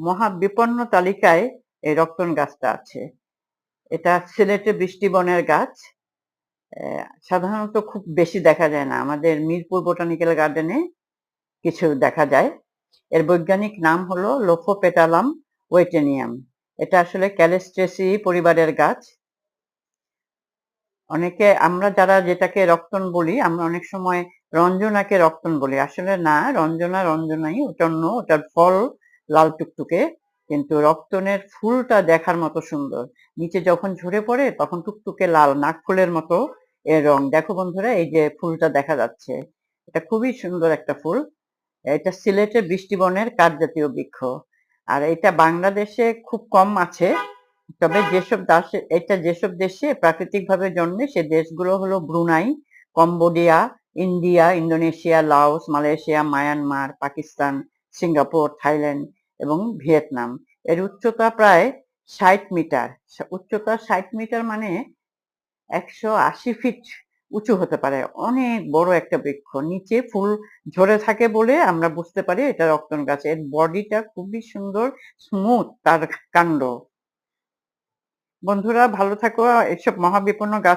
মহাবিপন্ন তালিকায় এই রক্তন গাছটা আছে। এটা সিলেটে বৃষ্টিবনের গাছ। সাধারণত খুব বেশি দেখা যায় না। আমাদের মিরপুর বোটানিক্যাল গার্ডেনে কিছু দেখা যায়। এর বৈজ্ঞানিক নাম হলো লোফোপেটালাম ওয়েটেনিয়াম। এটা আসলে ক্যালেস্ট্রেসি পরিবারের গাছ। অনেকে, আমরা যারা যেটাকে রক্তন বলি, আমরা অনেক সময় রঞ্জনাকে রক্তন বলি। আসলে না, রঞ্জনা রঞ্জনাই, ওটা অন্য, ওটার ফল লাল টুকটুকে, কিন্তু রক্তনের ফুলটা দেখার মতো সুন্দর। নিচে যখন ঝরে পড়ে, তখন টুকটুকে লাল নাক ফুলের মতো এর রং। দেখো বন্ধুরা, এই যে ফুলটা দেখা যাচ্ছে, এটা খুবই সুন্দর একটা ফুল। এটা সিলেটের বৃষ্টিবনের কাঠজাতীয় বৃক্ষ। আর এটা বাংলাদেশে খুব কম আছে, তবে যেসব দেশে এটা যেসব দেশে প্রাকৃতিক ভাবে জন্মে, সে দেশগুলো হলো Brunei, Cambodia, India, Indonesia, Laos, Malaysia, Myanmar, Pakistan, Singapore, Thailand এবং ভিয়েতনাম। এর উচ্চতা প্রায় ষাট মিটার। উচ্চতা ষাট মিটার মানে একশো আশি ফিট উঁচু হতে পারে। অনেক বড় একটা বৃক্ষ। নিচে ফুল ঝরে থাকে বলে আমরা বুঝতে পারি এটা রক্তন গাছ। এর বডিটা খুবই সুন্দর, স্মুথ, তার কাণ্ড। বন্ধুরা, ভালো থাকো। এসব মহাবিপন্ন গাছ